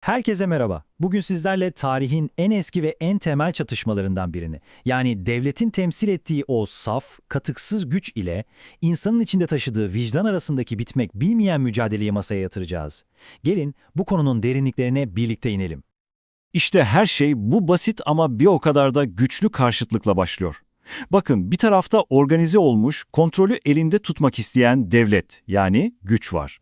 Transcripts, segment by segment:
Herkese merhaba. Bugün sizlerle tarihin en eski ve en temel çatışmalarından birini, yani devletin temsil ettiği o saf, katıksız güç ile insanın içinde taşıdığı vicdan arasındaki bitmek bilmeyen mücadeleyi masaya yatıracağız. Gelin bu konunun derinliklerine birlikte inelim. İşte her şey bu basit ama bir o kadar da güçlü karşıtlıkla başlıyor. Bakın bir tarafta organize olmuş, kontrolü elinde tutmak isteyen devlet yani güç var.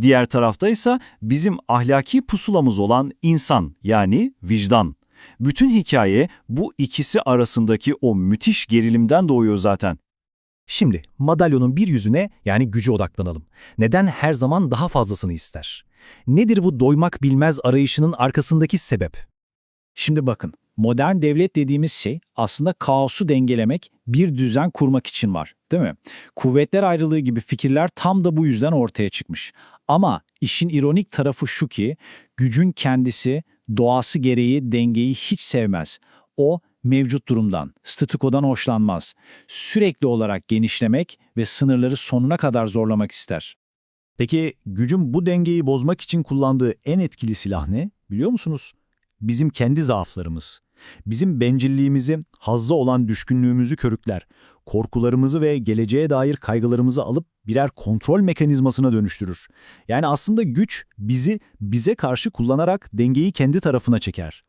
Diğer tarafta ise bizim ahlaki pusulamız olan insan yani vicdan. Bütün hikaye bu ikisi arasındaki o müthiş gerilimden doğuyor zaten. Şimdi madalyonun bir yüzüne yani güce odaklanalım. Neden her zaman daha fazlasını ister? Nedir bu doymak bilmez arayışının arkasındaki sebep? Şimdi bakın, modern devlet dediğimiz şey aslında kaosu dengelemek, bir düzen kurmak için var, değil mi? Kuvvetler ayrılığı gibi fikirler tam da bu yüzden ortaya çıkmış. Ama işin ironik tarafı şu ki, gücün kendisi doğası gereği dengeyi hiç sevmez. O mevcut durumdan, statükodan hoşlanmaz. Sürekli olarak genişlemek ve sınırları sonuna kadar zorlamak ister. Peki gücün bu dengeyi bozmak için kullandığı en etkili silah ne biliyor musunuz? Bizim kendi zaaflarımız. Bizim bencilliğimizi, hazza olan düşkünlüğümüzü körükler, korkularımızı ve geleceğe dair kaygılarımızı alıp birer kontrol mekanizmasına dönüştürür. Yani aslında güç bizi bize karşı kullanarak dengeyi kendi tarafına çeker.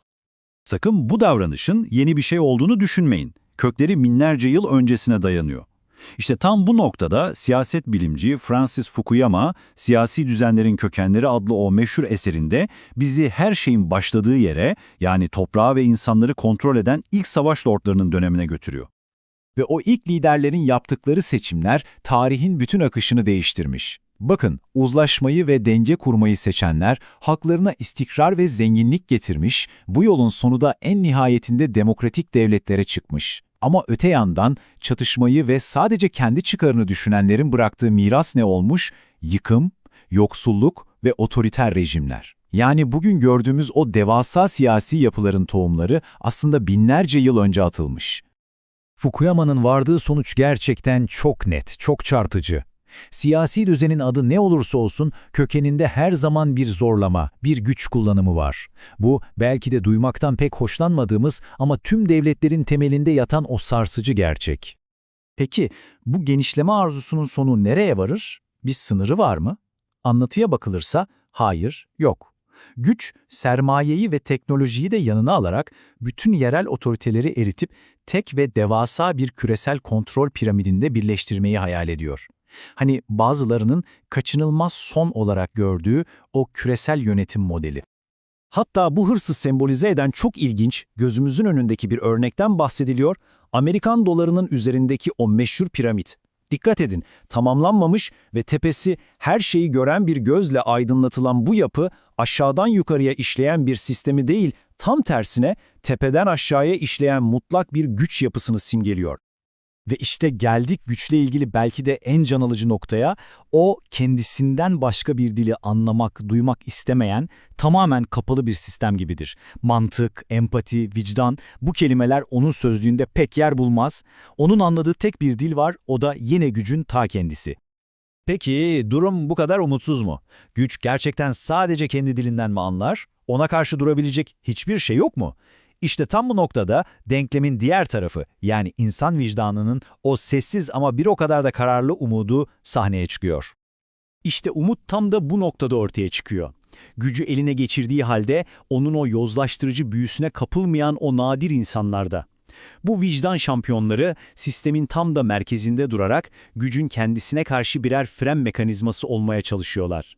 Sakın bu davranışın yeni bir şey olduğunu düşünmeyin. Kökleri binlerce yıl öncesine dayanıyor. İşte tam bu noktada siyaset bilimci Francis Fukuyama, Siyasi Düzenlerin Kökenleri adlı o meşhur eserinde bizi her şeyin başladığı yere yani toprağı ve insanları kontrol eden ilk savaş lordlarının dönemine götürüyor. Ve o ilk liderlerin yaptıkları seçimler tarihin bütün akışını değiştirmiş. Bakın, uzlaşmayı ve denge kurmayı seçenler halklarına istikrar ve zenginlik getirmiş, bu yolun sonu da en nihayetinde demokratik devletlere çıkmış. Ama öte yandan çatışmayı ve sadece kendi çıkarını düşünenlerin bıraktığı miras ne olmuş? Yıkım, yoksulluk ve otoriter rejimler. Yani bugün gördüğümüz o devasa siyasi yapıların tohumları aslında binlerce yıl önce atılmış. Fukuyama'nın vardığı sonuç gerçekten çok net, çok çarpıcı. Siyasi düzenin adı ne olursa olsun kökeninde her zaman bir zorlama, bir güç kullanımı var. Bu belki de duymaktan pek hoşlanmadığımız ama tüm devletlerin temelinde yatan o sarsıcı gerçek. Peki bu genişleme arzusunun sonu nereye varır? Bir sınırı var mı? Anlatıya bakılırsa hayır, yok. Güç, sermayeyi ve teknolojiyi de yanına alarak bütün yerel otoriteleri eritip tek ve devasa bir küresel kontrol piramidinde birleştirmeyi hayal ediyor. Hani bazılarının kaçınılmaz son olarak gördüğü o küresel yönetim modeli. Hatta bu hırsı sembolize eden çok ilginç, gözümüzün önündeki bir örnekten bahsediliyor, Amerikan dolarının üzerindeki o meşhur piramit. Dikkat edin, tamamlanmamış ve tepesi her şeyi gören bir gözle aydınlatılan bu yapı aşağıdan yukarıya işleyen bir sistemi değil, tam tersine tepeden aşağıya işleyen mutlak bir güç yapısını simgeliyor. Ve işte geldik güçle ilgili belki de en can alıcı noktaya, o kendisinden başka bir dili anlamak, duymak istemeyen tamamen kapalı bir sistem gibidir. Mantık, empati, vicdan bu kelimeler onun sözlüğünde pek yer bulmaz. Onun anladığı tek bir dil var, o da yine gücün ta kendisi. Peki durum bu kadar umutsuz mu? Güç gerçekten sadece kendi dilinden mi anlar? Ona karşı durabilecek hiçbir şey yok mu? İşte tam bu noktada denklemin diğer tarafı yani insan vicdanının o sessiz ama bir o kadar da kararlı umudu sahneye çıkıyor. İşte umut tam da bu noktada ortaya çıkıyor. Gücü eline geçirdiği halde onun o yozlaştırıcı büyüsüne kapılmayan o nadir insanlarda. Bu vicdan şampiyonları sistemin tam da merkezinde durarak gücün kendisine karşı birer fren mekanizması olmaya çalışıyorlar.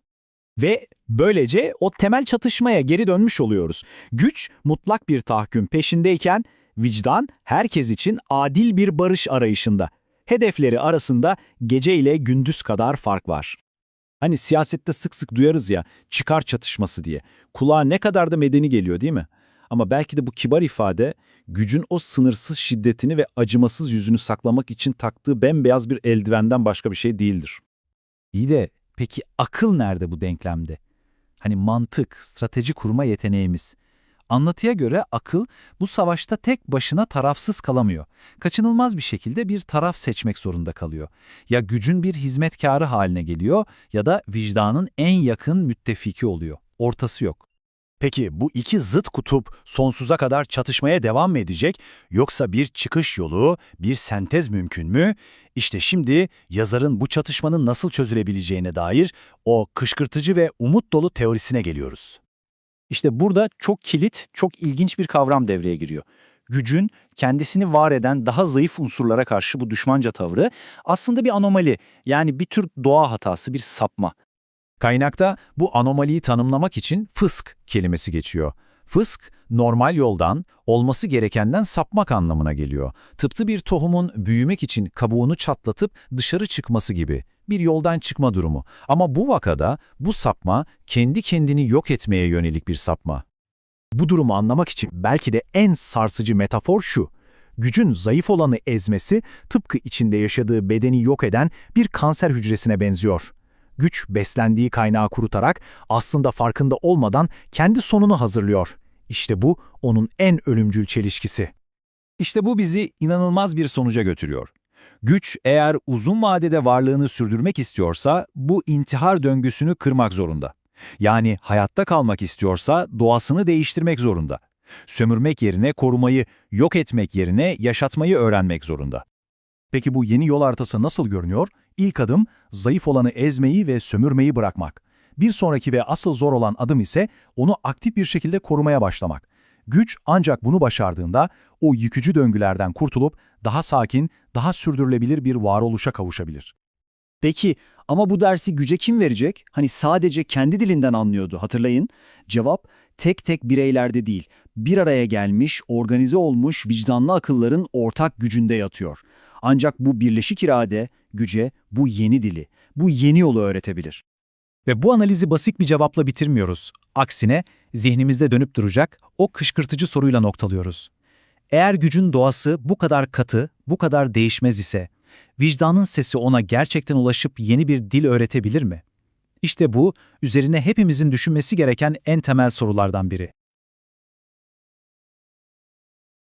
Ve böylece o temel çatışmaya geri dönmüş oluyoruz. Güç mutlak bir tahakküm peşindeyken vicdan herkes için adil bir barış arayışında. Hedefleri arasında gece ile gündüz kadar fark var. Hani siyasette sık sık duyarız ya çıkar çatışması diye. Kulağa ne kadar da medeni geliyor değil mi? Ama belki de bu kibar ifade gücün o sınırsız şiddetini ve acımasız yüzünü saklamak için taktığı bembeyaz bir eldivenden başka bir şey değildir. İyi de peki akıl nerede bu denklemde? Hani mantık, strateji kurma yeteneğimiz. Anlatıya göre akıl bu savaşta tek başına tarafsız kalamıyor. Kaçınılmaz bir şekilde bir taraf seçmek zorunda kalıyor. Ya gücün bir hizmetkarı haline geliyor ya da vicdanın en yakın müttefiki oluyor. Ortası yok. Peki bu iki zıt kutup sonsuza kadar çatışmaya devam mı edecek yoksa bir çıkış yolu, bir sentez mümkün mü? İşte şimdi yazarın bu çatışmanın nasıl çözülebileceğine dair o kışkırtıcı ve umut dolu teorisine geliyoruz. İşte burada çok kilit, çok ilginç bir kavram devreye giriyor. Gücün kendisini var eden daha zayıf unsurlara karşı bu düşmanca tavrı aslında bir anomali, yani bir tür doğa hatası, bir sapma. Kaynakta bu anomaliyi tanımlamak için fısk kelimesi geçiyor. Fısk, normal yoldan, olması gerekenden sapmak anlamına geliyor. Tıpkı bir tohumun büyümek için kabuğunu çatlatıp dışarı çıkması gibi bir yoldan çıkma durumu. Ama bu vakada bu sapma kendi kendini yok etmeye yönelik bir sapma. Bu durumu anlamak için belki de en sarsıcı metafor şu. Gücün zayıf olanı ezmesi tıpkı içinde yaşadığı bedeni yok eden bir kanser hücresine benziyor. Güç beslendiği kaynağı kurutarak aslında farkında olmadan kendi sonunu hazırlıyor. İşte bu onun en ölümcül çelişkisi. İşte bu bizi inanılmaz bir sonuca götürüyor. Güç eğer uzun vadede varlığını sürdürmek istiyorsa bu intihar döngüsünü kırmak zorunda. Yani hayatta kalmak istiyorsa doğasını değiştirmek zorunda. Sömürmek yerine korumayı, yok etmek yerine yaşatmayı öğrenmek zorunda. Peki bu yeni yol haritası nasıl görünüyor? İlk adım zayıf olanı ezmeyi ve sömürmeyi bırakmak. Bir sonraki ve asıl zor olan adım ise onu aktif bir şekilde korumaya başlamak. Güç ancak bunu başardığında o yıkıcı döngülerden kurtulup daha sakin, daha sürdürülebilir bir varoluşa kavuşabilir. Peki ama bu dersi güce kim verecek? Hani sadece kendi dilinden anlıyordu hatırlayın. Cevap tek tek bireylerde değil, bir araya gelmiş, organize olmuş vicdanlı akılların ortak gücünde yatıyor. Ancak bu birleşik irade güce bu yeni dili, bu yeni yolu öğretebilir. Ve bu analizi basit bir cevapla bitirmiyoruz. Aksine zihnimizde dönüp duracak o kışkırtıcı soruyla noktalıyoruz. Eğer gücün doğası bu kadar katı, bu kadar değişmez ise, vicdanın sesi ona gerçekten ulaşıp yeni bir dil öğretebilir mi? İşte bu, üzerine hepimizin düşünmesi gereken en temel sorulardan biri.